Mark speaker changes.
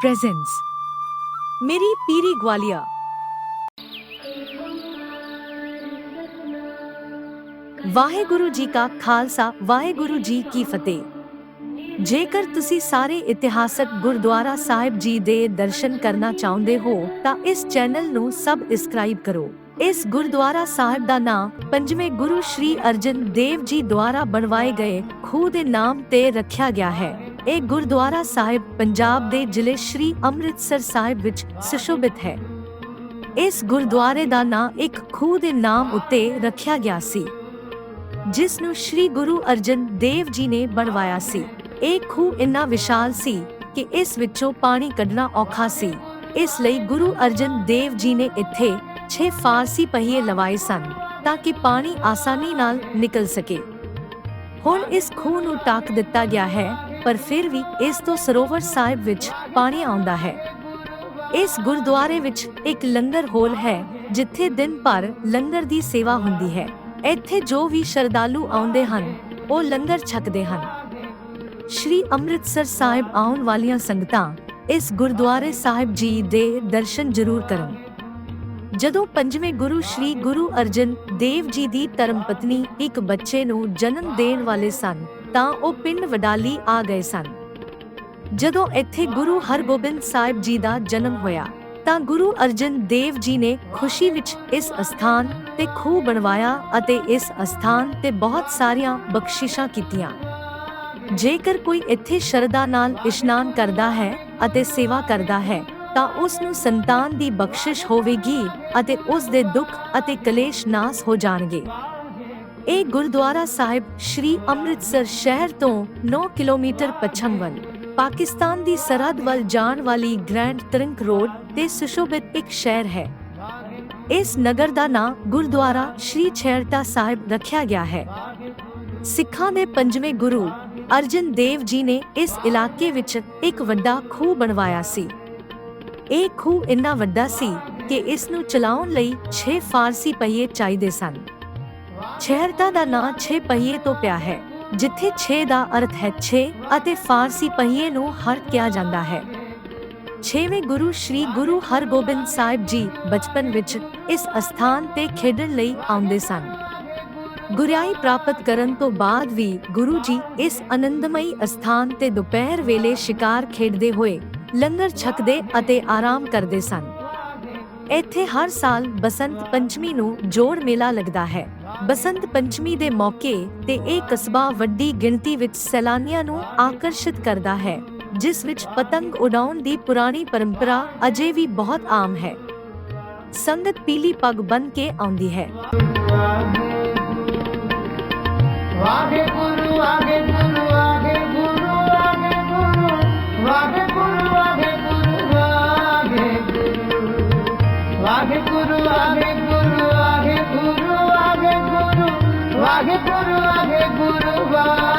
Speaker 1: presents ਮੇਰੀ ਪੀਰੀ ਗਵਾਲੀਆ ਵਾਹਿਗੁਰੂ ਜੀ ਕਾ ਖਾਲਸਾ ਵਾਹਿਗੁਰੂ ਜੀ ਕੀ ਫਤਿਹ ਜੇਕਰ ਤੁਸੀਂ ਸਾਰੇ ਇਤਿਹਾਸਕ ਗੁਰਦੁਆਰਾ ਸਾਹਿਬ ਜੀ ਦੇ ਦਰਸ਼ਨ ਕਰਨਾ ਚਾਹੁੰਦੇ ਹੋ ਤਾਂ ਇਸ ਚੈਨਲ ਨੂੰ ਸਬਸਕ੍ਰਾਈਬ ਕਰੋ ਇਸ ਗੁਰਦੁਆਰਾ ਸਾਹਿਬ ਦਾ ਨਾਮ ਪੰਜਵੇਂ ਗੁਰੂ ਸ਼੍ਰੀ ਅਰਜਨ ਦੇਵ ਜੀ ਦੁਆਰਾ ਬਣਵਾਏ ਗਏ ਖੂਹ ਦੇ ਨਾਮ ਤੇ ਰੱਖਿਆ ਗਿਆ ਹੈ ਇਹ ਗੁਰਦੁਆਰਾ ਸਾਹਿਬ ਪੰਜਾਬ ਦੇ ਜ਼ਿਲ੍ਹੇ ਸ਼੍ਰੀ ਅੰਮ੍ਰਿਤਸਰ ਸਾਹਿਬ ਵਿੱਚ ਸੁਸ਼ੋਭਿਤ ਹੈ। ਇਸ ਗੁਰਦੁਆਰੇ ਦਾ ਨਾਮ ਇੱਕ ਖੂਹ ਦੇ ਨਾਮ ਉੱਤੇ ਰੱਖਿਆ ਗਿਆ ਸੀ, ਜਿਸ ਨੂੰ ਸ਼੍ਰੀ ਗੁਰੂ ਅਰਜਨ ਦੇਵ ਜੀ ਨੇ ਬਣਵਾਇਆ ਸੀ। ਇਹ ਖੂਹ ਇੰਨਾ ਵਿਸ਼ਾਲ ਸੀ ਕਿ ਇਸ ਵਿੱਚੋਂ ਪਾਣੀ ਕੱਢਣਾ ਔਖਾ ਸੀ। ਇਸ ਲਈ ਗੁਰੂ ਅਰਜਨ ਦੇਵ ਜੀ ਨੇ ਇੱਥੇ 6 ਫਾਰਸੀ ਪਹੀਏ ਲਵਾਏ ਸਨ ਤਾਂ ਕਿ ਪਾਣੀ ਆਸਾਨੀ ਨਾਲ ਨਿਕਲ ਸਕੇ। ਹੁਣ ਇਸ ਖੂਹ ਨੂੰ ਟਾਕ ਦਿੱਤਾ ਗਿਆ ਹੈ ਪਰ ਫਿਰ ਵੀ ਇਸ ਤੋਂ ਸਰੋਵਰ ਸਾਹਿਬ ਵਿੱਚ ਪਾਣੀ ਆਉਂਦਾ ਹੈ। ਇਸ ਗੁਰਦੁਆਰੇ ਵਿੱਚ ਇੱਕ ਲੰਗਰ ਹੋਲ ਹੈ, ਜਿੱਥੇ ਦਿਨ ਭਰ ਲੰਗਰ ਦੀ ਸੇਵਾ ਹੁੰਦੀ ਹੈ। ਇੱਥੇ ਜੋ ਵੀ ਸ਼ਰਧਾਲੂ ਆਉਂਦੇ ਹਨ, ਉਹ ਲੰਗਰ ਛਕਦੇ ਹਨ। ਸ਼੍ਰੀ ਅੰਮ੍ਰਿਤਸਰ ਸਾਹਿਬ ਆਉਣ ਵਾਲੀਆਂ ਸੰਗਤਾਂ ਇਸ ਗੁਰਦੁਆਰੇ ਸਾਹਿਬ ਜੀ ਦੇ ਦਰਸ਼ਨ ਜ਼ਰੂਰ ਕਰਨ। ਜਦੋਂ ਪੰਜਵੇਂ ਗੁਰੂ ਸ਼੍ਰੀ ਗੁਰੂ ਅਰਜਨ ਦੇਵ ਜੀ ਦੀ ਧਰਮ ਪਤਨੀ ਇੱਕ ਬੱਚੇ ਨੂੰ ਜਨਮ ਦੇਣ ਵਾਲੇ ਸਨ ਤਾਂ ਉਹ ਪਿੰਡ ਵਡਾਲੀ ਆ ਗਏ ਸਨ। ਜਦੋਂ ਇੱਥੇ ਗੁਰੂ ਹਰਗੋਬਿੰਦ ਸਾਹਿਬ ਜੀ ਦਾ ਜਨਮ ਹੋਇਆ, ਤਾਂ ਗੁਰੂ ਅਰਜਨ ਦੇਵ ਜੀ ਨੇ ਖੁਸ਼ੀ ਵਿੱਚ ਇਸ ਅਸਥਾਨ ਤੇ ਖੂਹ ਬਣਵਾਇਆ ਅਤੇ ਇਸ ਅਸਥਾਨ ਤੇ ਬਹੁਤ ਸਾਰੀਆਂ ਬਖਸ਼ਿਸ਼ਾਂ ਕੀਤੀਆਂ। ਜੇਕਰ ਕੋਈ ਇੱਥੇ ਸ਼ਰਧਾ ਨਾਲ ਇਸ਼ਨਾਨ ਕਰਦਾ ਹੈ ਅਤੇ ਸੇਵਾ ਕਰਦਾ ਹੈ, ਤਾਂ ਉਸ ਨੂੰ ਸੰਤਾਨ ਦੀ ਬਖਸ਼ਿਸ਼ ਹੋਵੇਗੀ ਅਤੇ ਉਸ ਦੇ ਦੁੱਖ ਅਤੇ ਕਲੇਸ਼ ਨਾਸ ਹੋ ਜਾਣਗੇ। ਇਹ ਗੁਰਦੁਆਰਾ ਸਾਹਿਬ ਸ਼੍ਰੀ ਅੰਮ੍ਰਿਤਸਰ ਸ਼ਹਿਰ ਤੋਂ 9 ਕਿਲੋਮੀਟਰ ਪੱਛਮ ਵੱਲ। ਪਾਕਿਸਤਾਨ ਦੀ ਸਰਹੱਦ ਵੱਲ ਜਾਣ ਵਾਲੀ ਗ੍ਰੈਂਡ ਟਰੰਕ ਰੋਡ ਤੇ ਸੁਸ਼ੋਭਿਤ ਇੱਕ ਸ਼ਹਿਰ ਹੈ। ਇਸ ਨਗਰ ਦਾ ਨਾਮ ਗੁਰਦੁਆਰਾ ਸ਼੍ਰੀ ਛੇੜਤਾ ਸਾਹਿਬ ਰੱਖਿਆ ਗਿਆ ਹੈ। ਸਿੱਖਾਂ ਦੇ ਪੰਜਵੇਂ ਗੁਰੂ ਅਰਜਨ ਦੇਵ ਜੀ ਨੇ ਇਸ ਇਲਾਕੇ ਵਿੱਚ ਇੱਕ ਵੱਡਾ ਖੂਹ ਬਣਵਾਇਆ ਸੀ। ਇਹ ਖੂਹ ਇੰਨਾ ਵੱਡਾ ਸੀ ਕਿ ਇਸ ਨੂੰ ਚਲਾਉਣ ਲਈ 6 ਫਾਰਸੀ ਪਹੀਏ ਚਾਹੀਦੇ ਸਨ। ਛੇੜਤਾ ਦਾ ਨਾਂ 6 ਪਹੀਏ ਤੋਂ ਪਿਆ ਹੈ, ਜਿੱਥੇ 6 ਦਾ ਅਰਥ ਹੈ 6 ਅਤੇ ਫਾਰਸੀ ਪਹੀਏ ਨੂੰ ਹਰ ਕਿਹਾ ਜਾਂਦਾ ਹੈ। ਛੇਵੇਂ ਗੁਰੂ ਸ਼੍ਰੀ ਗੁਰੂ ਹਰਗੋਬਿੰਦ ਸਾਹਿਬ ਜੀ ਬਚਪਨ ਵਿੱਚ ਇਸ ਅਸਥਾਨ ਤੇ ਖੇਡਣ ਲਈ ਆਉਂਦੇ ਸਨ। ਗੁਰਿਆਈ ਪ੍ਰਾਪਤ ਕਰਨ ਤੋਂ ਬਾਅਦ ਵੀ ਗੁਰੂ ਜੀ ਇਸ ਆਨੰਦਮਈ ਅਸਥਾਨ ਤੇ ਦੁਪਹਿਰ ਵੇਲੇ ਸ਼ਿਕਾਰ ਖੇਡਦੇ ਹੋਏ ਲੰਗਰ ਛਕਦੇ ਅਤੇ ਆਰਾਮ ਕਰਦੇ ਸਨ। ਇੱਥੇ ਹਰ ਸਾਲ ਬਸੰਤ ਪੰਚਮੀ ਨੂੰ ਜੋੜ ਮੇਲਾ ਲੱਗਦਾ ਹੈ। ਬਸੰਤ ਪੰਚਮੀ ਦੇ ਮੌਕੇ ਤੇ ਇਹ ਕਸਬਾ ਵੱਡੀ ਗਿਣਤੀ ਵਿੱਚ ਸੈਲਾਨੀਆਂ ਨੂੰ ਆਕਰਸ਼ਿਤ ਕਰਦਾ ਹੈ, ਜਿਸ ਵਿੱਚ ਪਤੰਗ ਉਡਾਉਣ ਦੀ ਪੁਰਾਣੀ ਪਰੰਪਰਾ ਅਜੇ ਵੀ ਬਹੁਤ ਆਮ ਹੈ। ਸੰਗਤ ਪੀਲੀ ਪੱਗ ਬਨ ਕੇ ਆਉਂਦੀ ਹੈ।
Speaker 2: ਵਾਹਿਗੁਰੂ ਵਾਹਿਗੁਰੂ আগে গুরু আগে গুরু আগে গুরু আগে গুরু আগে গুরু বা